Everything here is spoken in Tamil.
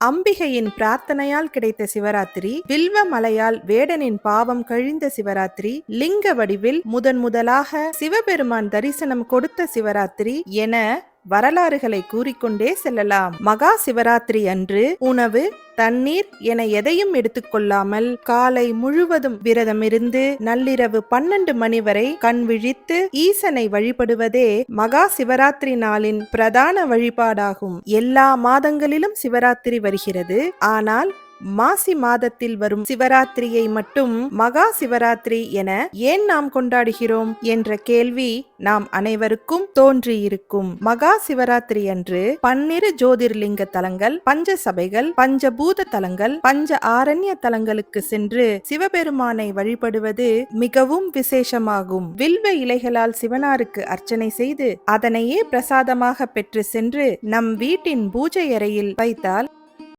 அம்பிகையின் பிரார்த்தனையால் கிடைத்த சிவராத்திரி வில்வ மலையால் வேடனின் பாவம் கழிந்த சிவராத்திரி லிங்க வடிவில் முதன் முதலாக சிவபெருமான் தரிசனம் கொடுத்த சிவராத்திரி என வரலாறுகளை கூறிக்கொண்டே செல்லலாம். மகா சிவராத்திரி அன்று உணவு தண்ணீர் என எதையும் எடுத்துக்கொள்ளாமல் காலை முழுவதும் விரதமிருந்து நள்ளிரவு பன்னெண்டு மணி வரை கண் விழித்து ஈசனை வழிபடுவதே மகா சிவராத்திரி நாளின் பிரதான வழிபாடாகும். எல்லா மாதங்களிலும் சிவராத்திரி வருகிறது. ஆனால் மாசி மாதத்தில் வரும் சிவராத்திரியை மட்டும் மகா சிவராத்திரி என ஏன் நாம் கொண்டாடுகிறோம் என்ற கேள்வி நாம் அனைவருக்கும் தோன்றியிருக்கும். மகா சிவராத்திரி அன்று பன்னிரு ஜோதிர்லிங்க தலங்கள் பஞ்ச சபைகள் பஞ்சபூத தலங்கள் பஞ்ச ஆரண்ய தலங்களுக்கு சென்று சிவபெருமானை வழிபடுவது மிகவும் விசேஷமாகும். வில்வ இலைகளால் சிவனாருக்கு அர்ச்சனை செய்து அதனையே பிரசாதமாக பெற்று சென்று நம் வீட்டின் பூஜை அறையில் வைத்தால்